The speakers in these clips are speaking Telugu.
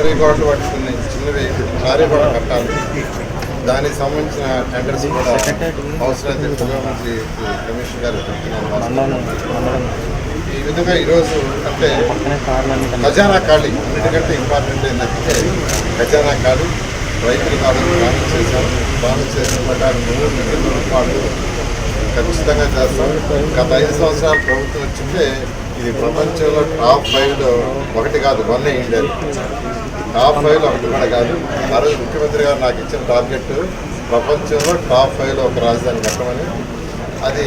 ప్రహరీ గోడలు పట్టుకుని చిన్నవి ప్రహరీ కూడా కట్టాలి. దానికి సంబంధించిన టెండర్స్ కూడా అవసరమైతే ముఖ్యమంత్రి కమిషనర్ గారు ఈ విధంగా ఈరోజు అంటే ఖజానా ఖాళీ. అన్నిటికంటే ఇంపార్టెంట్ ఏంటంటే ఖజానా ఖాళీ. రైతులు కాబట్టి బాగా చేశారు. బాగా చేసిన ప్రకారం మూడు రూపాయలు ఖచ్చితంగా చేస్తాం. గత ఐదు సంవత్సరాలు ప్రభుత్వం వచ్చింటే ఇది ప్రపంచంలో టాప్ ఫైవ్లో ఒకటి కాదు వన్ ఇండియా టాప్ ఫైవ్లో ఒకటి కాదు. ఆ రోజు ముఖ్యమంత్రి గారు నాకు ఇచ్చిన టార్గెట్ ప్రపంచంలో టాప్ ఫైవ్లో ఒక రాజధాని కట్టమని. అది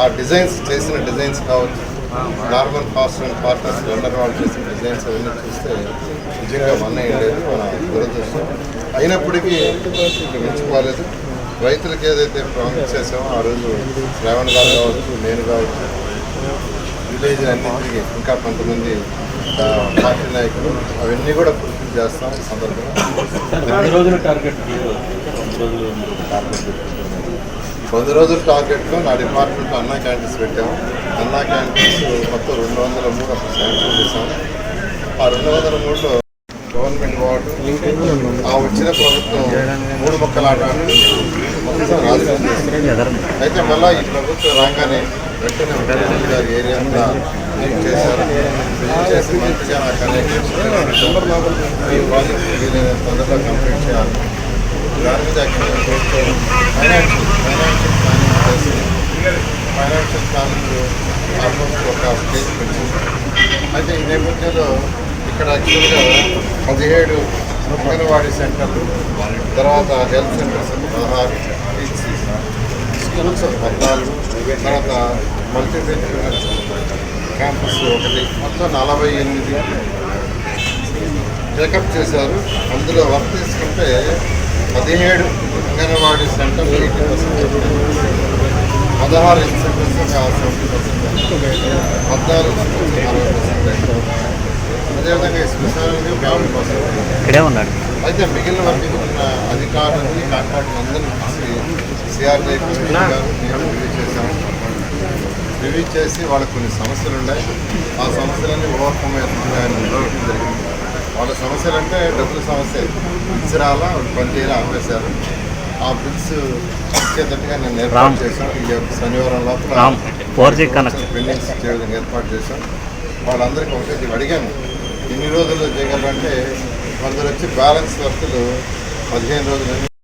ఆ డిజైన్స్ చేసిన డిజైన్స్ కావచ్చు Norman Foster and partners London వాళ్ళు చేసిన డిజైన్స్ అవన్నీ చూస్తే నిజంగా మన లేదు మన దురదృష్టం. అయినప్పటికీ ఇక్కడ మెచ్చుకోలేదు రైతులకు ఏదైతే ప్రామిస్ చేసామో ఆ రోజు శ్రావణ్ గారు కావచ్చు నేను కావచ్చు విలేజ్ అన్నింటికి ఇంకా కొంతమంది పార్టీ నాయకులు అవన్నీ కూడా పూర్తి చేస్తాం ఈ సందర్భంగా రోజుల టార్గెట్ వంద రోజుల టార్గెట్లో నా డిపార్ట్మెంట్ అన్నా క్యాంటీన్స్ పెట్టాము అన్నా క్యాంటీన్స్ మొత్తం రెండు వందల మూడు అప్పుడు శాంక్షన్ చేశాము ఆ రెండు వందల మూడులో గవర్నమెంట్ వార్డు ఆ వచ్చిన ప్రభుత్వం మూడు మొక్కల ఆట మొత్తం రాజకీయం. అయితే మళ్ళీ ఈ ప్రభుత్వం రాగానే వెంటనే ముఖ్యమంత్రి గారి ఏరియా చేశారు. విజిట్ చేసిన మంత్రిగా నాకు ఈ ప్రాజెక్ట్ తొందరగా కంప్లీట్ చేయాలి. దాని మీద యాక్చువల్గా ప్రభుత్వం ఫైనాన్షియల్ ఫైనాన్షియల్ ప్లానింగ్ చేసి ఫైనాన్షియల్ ప్లానింగ్ ఆల్మోస్ట్ ఒక స్టేజ్ అయితే ఈ నేపథ్యంలో ఇక్కడ యాక్చువల్గా పదిహేడు అంగన్వాడీ సెంటర్లు తర్వాత హెల్త్ సెంటర్స్ పదహారు స్కూల్స్ తర్వాత మల్టీపెన్షనర్ క్యాంపస్ ఒకటి. మొత్తం నలభై ఎనిమిది టేకప్ చేశారు. అందులో వర్క్ తీసుకుంటే పదిహేడు అంగన్వాడీ సెంటర్ ఎయిటీ పర్సెంట్ పదహారు హెల్త్ ఒక సెవెంటీ పర్సెంట్ పద్నాలుగు అరవై పర్సెంట్ అదేవిధంగా స్పెషాలిటీ ఫ్యామిలీ కోసం ఇక్కడే ఉన్నాడు. అయితే మిగిలిన వర్గం ఉన్న అధికారులని కాంట్రాక్ట్ అందరినీ సిఆర్ఐ రివ్యూ చేశాము రివ్యూ చేసి వాళ్ళకి కొన్ని సమస్యలు ఉన్నాయి ఆ సమస్యలన్నీ ఓవర్కమ్ ఆయన. జరిగింది వాళ్ళ సమస్యలు అంటే డబ్బుల సమస్య. బిల్స్ రాలా వాళ్ళు పని చేయాలి ఆపేశారు. ఆ బిల్స్ ఇచ్చేటట్టుగా నేను ఏర్పాటు రామ్. చేశాను. ఈ యొక్క శనివారం లోపల రామ్, 4G connect. పెండింగ్స్ ఇచ్చే విధంగా ఏర్పాటు చేశాం వాళ్ళందరికీ ఒకటి అడిగాను. ఎన్ని రోజుల్లో చేయగలరంటే కొందరు వచ్చి బ్యాలెన్స్ వర్కులు పదిహేను రోజులు